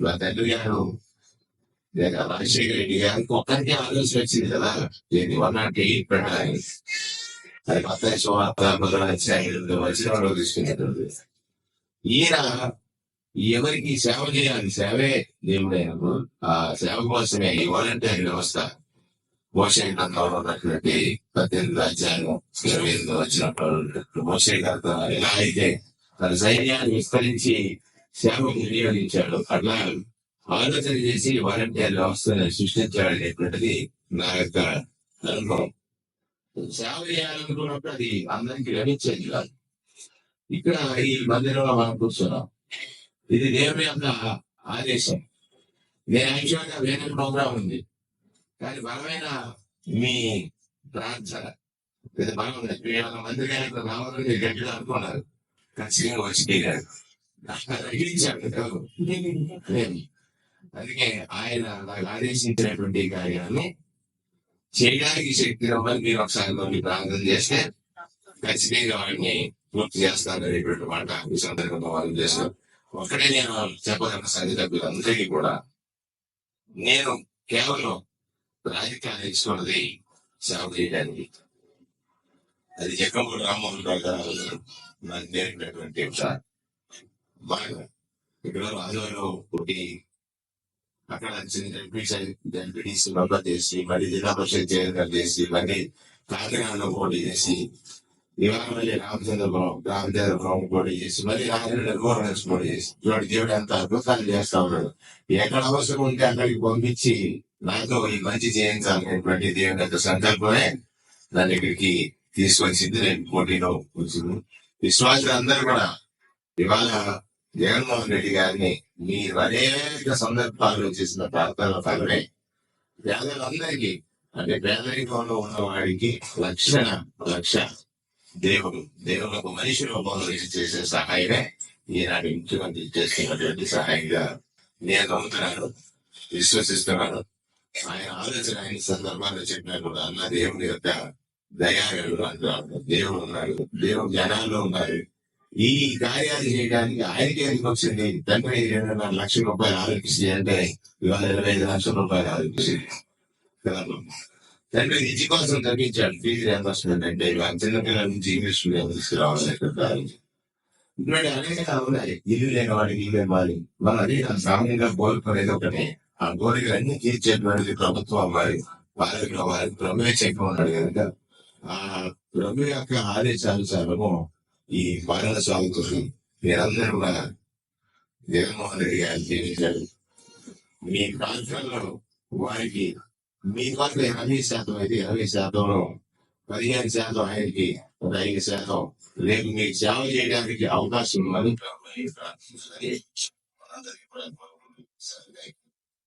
మా తండ్రి గారు లేక రాజశేఖర రెడ్డి గారికి ఒక్కరికి ఆలోచన వచ్చింది కదా దీన్ని వన్ నాట్ ఎయిట్ పెట్టాలి అది మొత్తం సువార్త మొదలైన వచ్చిన వాళ్ళు తీసుకునేది ఈయన ఎవరికి సేవ చేయాలి సేవే దేవుడైనప్పుడు ఆ సేవ కోసమే ఈ వాలంటీర్ వ్యవస్థ మోసే గ్రంథంలో ఉన్నటువంటి పద్దెనిమిది అధ్యాయం ఇరవై ఎనిమిది వచ్చినప్పుడు మోసే ఎలా అయితే తన సైన్యాన్ని విస్తరించి సేవకు వినియోగించాడు అట్లా ఆలోచన చేసి వాలంటీర్ వ్యవస్థను సృష్టించాడు అనేటువంటిది నా యొక్క అనుభవం. సేవ చేయాలనుకున్నప్పుడు అది అందరికి లభించేది కాదు. ఇక్కడ ఈ మందిరంలో మనం కూర్చున్నాం. ఇది దేవుని యొక్క ఆదేశం. నేను యాక్చువల్గా వేరే ప్రోగ్రామ్ ఉంది. కానీ బలమైన మీ ప్రార్థన. ఇది బలం మీ యొక్క మంత్రి గారికి రావాలని గట్టిగా అనుకున్నారు. ఖచ్చితంగా వచ్చి తీరారు. అందుకే ఆయన నాకు ఆదేశించినటువంటి కార్యాలను చేయడానికి శక్తి రమ్మని మీరు ఒకసారి మమ్మల్ని ప్రార్థన చేస్తే ఖచ్చితంగా వాడిని పూర్తి చేస్తాను అనేటువంటి మాట ఈ సందర్భంగా వాళ్ళు చేస్తారు ఒక్కడే నేను చెప్పగల సంగతి అందరికీ కూడా నేను కేవలం రాజకీయాలు ఇస్తున్నది సేవ చేయడానికి. అది జగ్గంపూడి రామ్మోహన్ రావు గారు నాకు నేర్పినటువంటి విషయం బాగా ఇక్కడ రాజులో పుట్టి అక్కడ ఎంపీస్ మెంబర్ చేసి మళ్ళీ జిల్లా పరిషత్ చైర్మన్ చేసి మళ్ళీ కాకినాడలో పోటీ చేసి ఇవాళ మళ్ళీ రామచంద్రపురం రామచంద్రపురం పోటీ చేసి మళ్ళీ రాజేంద్ర గవర్నెన్స్ పోటీ చేసి ఇవాడు దేవుడు ఎంత అద్భుతాలు చేస్తా ఉన్నాడు. ఎక్కడ అవసరం ఉంటే అక్కడికి పంపించి నాతో ఈ మంచి చేయించాలనేటువంటి దేవుని యొక్క సంకల్పమే నన్ను ఇక్కడికి తీసుకొచ్చింది. నేను పోటీలో వచ్చింది విశ్వాసులు అందరూ కూడా ఇవాళ జగన్మోహన్ రెడ్డి గారిని మీరు అనేక సందర్భాల్లో చేసిన ప్రార్థనల ఫలమే పేదలందరికీ అంటే పేదరికంలో ఉన్నవాడికి లక్షణ లక్ష దేవుడు దేవులకు మనిషి రూపంలో చేసే సహాయమే ఈనాడు ముఖ్యమంత్రి చేస్తున్నటువంటి సహాయంగా నేను నమ్ముతున్నాను విశ్వసిస్తున్నాను. ఆయన ఆలోచన ఆయన సందర్భాల్లో చెప్పినా కూడా అన్న దేవుని యొక్క దయాగరుడు అంటున్నాడు దేవుడు ఉన్నాడు దేవుడు జనాల్లో ఉన్నారు ఈ కార్యాలు చేయడానికి ఆయనకే ఎందుకు వచ్చింది? తండ్రి రెండున్నర లక్షల రూపాయలు ఆరోగ్యశ్రీ అంటే ఇవాళ ఇరవై ఐదు లక్షల రూపాయలు ఆరోగ్యశ్రీ కదా. తండ్రి విద్య కోసం తగ్గించాడు ఫీజు రియంబర్స్మెంట్ అంటే ఇవాళ చిన్నపిల్లల నుంచి ఇంగ్లీష్ మీడియం తీసుకురావాలి ఇటువంటి అనేక ఉన్నాయి. ఇల్లు లేని వాడికి ఇల్లు ఇవ్వాలి. మనం అదే సామాన్యంగా కోరుకునేది ఒకటి. ఆ కోరికలన్నీ తీర్చేటువంటిది ప్రభుత్వం అవ్వాలి వారికి వారికి ప్రభుత్వ చెక్క ఉన్నాడు కనుక ఆ ప్రభు యొక్క ఆదేశానుసారము ఈ పాలన కోసం మీరందరూ కూడా జగన్మోహన్ రెడ్డి గారు జీవించారు. మీ ప్రాంతంలో వారికి మీ వద్ద ఇరవై శాతం అయితే ఇరవై శాతంలో పదిహేను శాతం ఆయనకి ఒక ఐదు శాతం. రేపు మీకు సేవ చేయడానికి అవకాశం మరింత